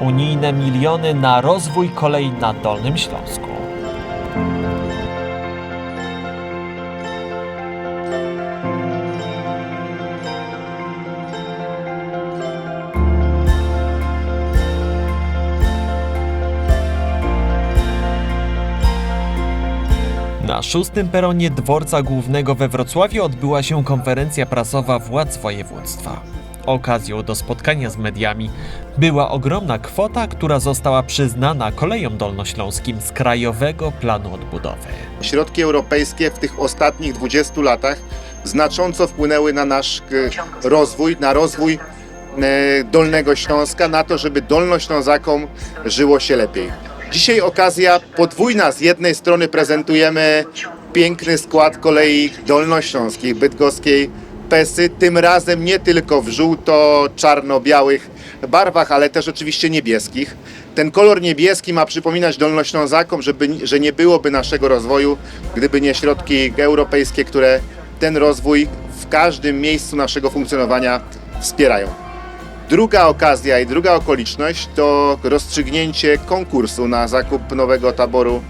Unijne miliony na rozwój kolei na Dolnym Śląsku. Szóstym peronie dworca głównego we Wrocławiu odbyła się konferencja prasowa władz województwa. Okazją do spotkania z mediami była ogromna kwota, która została przyznana kolejom dolnośląskim z Krajowego Planu Odbudowy. Środki europejskie w tych ostatnich 20 latach znacząco wpłynęły na nasz e, rozwój, na rozwój e, Dolnego Śląska, na to, żeby Dolnoślązakom żyło się lepiej. Dzisiaj okazja podwójna. Z jednej strony prezentujemy piękny skład kolei dolnośląskich, bydgoskiej Pesy, tym razem nie tylko w żółto-czarno-białych barwach, ale też oczywiście niebieskich. Ten kolor niebieski ma przypominać Dolnoślązakom, żeby, że nie byłoby naszego rozwoju, gdyby nie środki europejskie, które ten rozwój w każdym miejscu naszego funkcjonowania wspierają. Druga okazja i druga okoliczność to rozstrzygnięcie konkursu na zakup nowego taboru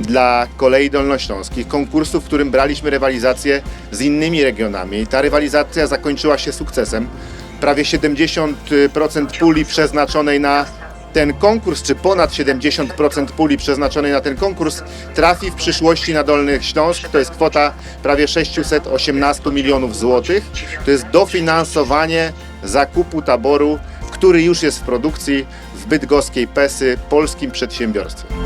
dla kolei dolnośląskich. Konkursu, w którym braliśmy rywalizację z innymi regionami. Ta rywalizacja zakończyła się sukcesem. Prawie 70% puli przeznaczonej na ten konkurs, czy ponad 70% puli przeznaczonej na ten konkurs trafi w przyszłości na Dolny Śląsk. To jest kwota prawie 618 milionów złotych. To jest dofinansowanie zakupu taboru, który już jest w produkcji w bydgoskiej Pesy polskim przedsiębiorstwem.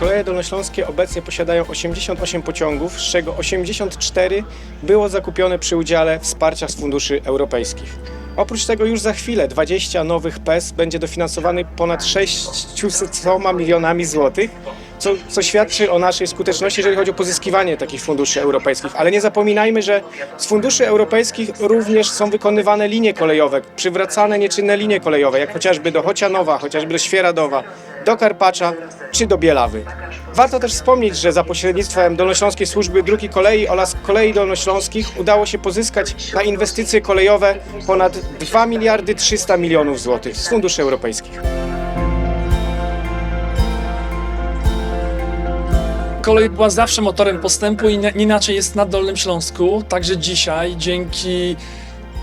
Koleje dolnośląskie obecnie posiadają 88 pociągów, z czego 84 było zakupione przy udziale wsparcia z funduszy europejskich. Oprócz tego już za chwilę 20 nowych PES będzie dofinansowany ponad 600 milionami złotych, co, co świadczy o naszej skuteczności, jeżeli chodzi o pozyskiwanie takich funduszy europejskich. Ale nie zapominajmy, że z funduszy europejskich również są wykonywane linie kolejowe, przywracane nieczynne linie kolejowe, jak chociażby do Chocianowa, chociażby do Świeradowa, do Karpacza czy do Bielawy. Warto też wspomnieć, że za pośrednictwem Dolnośląskiej Służby Dróg i Kolei oraz Kolei Dolnośląskich udało się pozyskać na inwestycje kolejowe ponad 2 miliardy 300 milionów złotych z funduszy europejskich. Kolej była zawsze motorem postępu i nie inaczej jest na Dolnym Śląsku. Także dzisiaj dzięki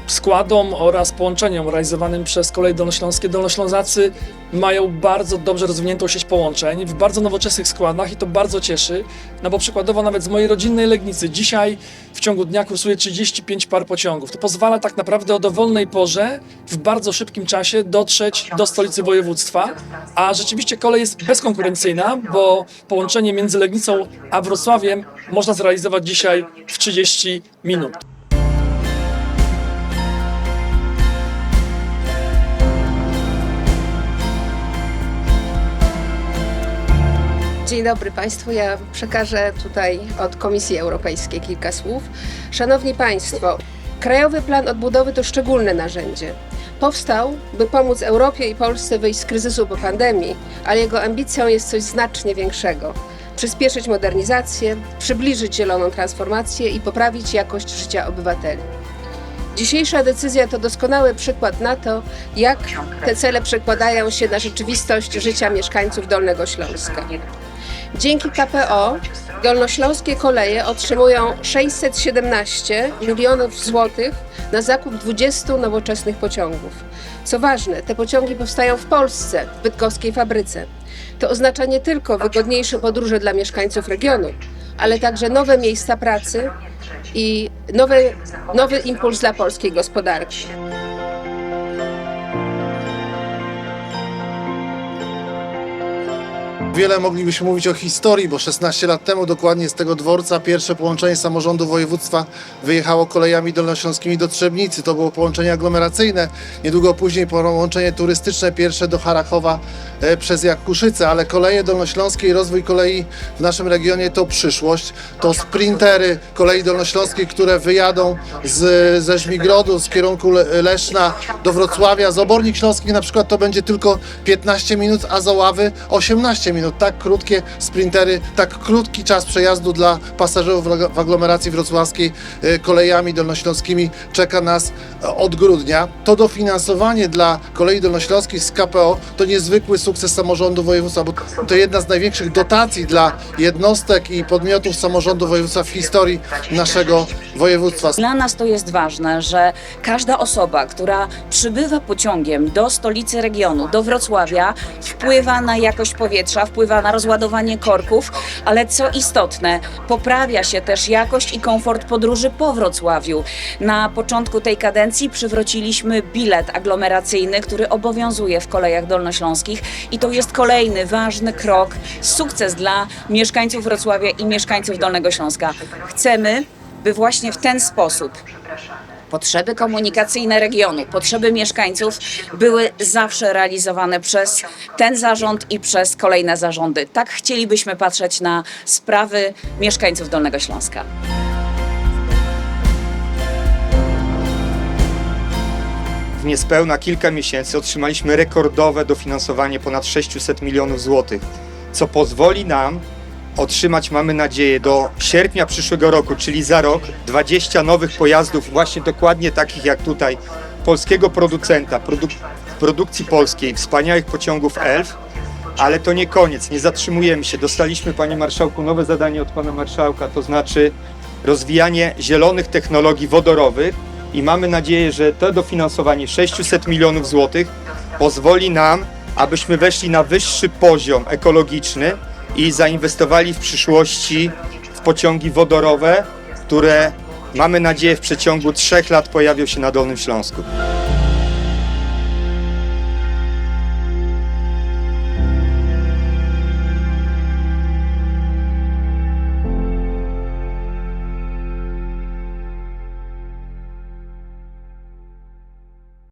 składom oraz połączeniom realizowanym przez Kolej Dolnośląskie Dolnoślązacy mają bardzo dobrze rozwiniętą sieć połączeń w bardzo nowoczesnych składach i to bardzo cieszy, no bo przykładowo nawet z mojej rodzinnej Legnicy dzisiaj w ciągu dnia kursuje 35 par pociągów. To pozwala tak naprawdę o dowolnej porze w bardzo szybkim czasie dotrzeć do stolicy województwa, a rzeczywiście kolej jest bezkonkurencyjna, bo połączenie między Legnicą a Wrocławiem można zrealizować dzisiaj w 30 minut. Dzień dobry Państwu. Ja przekażę tutaj od Komisji Europejskiej kilka słów. Szanowni Państwo, Krajowy Plan Odbudowy to szczególne narzędzie. Powstał, by pomóc Europie i Polsce wyjść z kryzysu po pandemii, ale jego ambicją jest coś znacznie większego. Przyspieszyć modernizację, przybliżyć zieloną transformację i poprawić jakość życia obywateli. Dzisiejsza decyzja to doskonały przykład na to, jak te cele przekładają się na rzeczywistość życia mieszkańców Dolnego Śląska. Dzięki KPO dolnośląskie koleje otrzymują 617 milionów złotych na zakup 20 nowoczesnych pociągów. Co ważne, te pociągi powstają w Polsce, w bydgoskiej fabryce. To oznacza nie tylko wygodniejsze podróże dla mieszkańców regionu, ale także nowe miejsca pracy i nowy, nowy impuls dla polskiej gospodarki. Wiele moglibyśmy mówić o historii, bo 16 lat temu dokładnie z tego dworca pierwsze połączenie samorządu województwa wyjechało kolejami dolnośląskimi do Trzebnicy. To było połączenie aglomeracyjne. Niedługo później połączenie turystyczne pierwsze do Harachowa e, przez Jakuszyce, ale koleje dolnośląskie i rozwój kolei w naszym regionie to przyszłość. To sprintery kolei dolnośląskiej, które wyjadą z, ze Żmigrodu, z kierunku Le- Leszna do Wrocławia. Z Obornik Śląskich na przykład to będzie tylko 15 minut, a z Oławy 18 minut. Tak krótkie sprintery, tak krótki czas przejazdu dla pasażerów w aglomeracji wrocławskiej e, kolejami dolnośląskimi czeka nas e, od grudnia. To dofinansowanie dla kolei dolnośląskich z KPO to niezwykły sukces samorządu województwa, bo to jedna z największych dotacji dla jednostek i podmiotów samorządu województwa w historii naszego województwa. Dla nas to jest ważne, że każda osoba, która przybywa pociągiem do stolicy regionu, do Wrocławia, wpływa na jakość powietrza, wpływa na rozładowanie korków, ale co istotne, poprawia się też jakość i komfort podróży po Wrocławiu. Na początku tej kadencji przywróciliśmy bilet aglomeracyjny, który obowiązuje w kolejach dolnośląskich i to jest kolejny ważny krok, sukces dla mieszkańców Wrocławia i mieszkańców Dolnego Śląska. Chcemy, by właśnie w ten sposób potrzeby komunikacyjne regionu, potrzeby mieszkańców były zawsze realizowane przez ten zarząd i przez kolejne zarządy. Tak chcielibyśmy patrzeć na sprawy mieszkańców Dolnego Śląska. W niespełna kilka miesięcy otrzymaliśmy rekordowe dofinansowanie ponad 600 milionów złotych, co pozwoli nam otrzymać, mamy nadzieję, do sierpnia przyszłego roku, czyli za rok, 20 nowych pojazdów, właśnie dokładnie takich jak tutaj, polskiego producenta, produk produkcji polskiej, wspaniałych pociągów ELF. Ale to nie koniec, nie zatrzymujemy się. Dostaliśmy, panie marszałku, nowe zadanie od pana marszałka, to znaczy rozwijanie zielonych technologii wodorowych i mamy nadzieję, że to dofinansowanie 600 milionów złotych pozwoli nam, abyśmy weszli na wyższy poziom ekologiczny i zainwestowali w przyszłości w pociągi wodorowe, które mamy nadzieję w przeciągu trzech lat pojawią się na Dolnym Śląsku.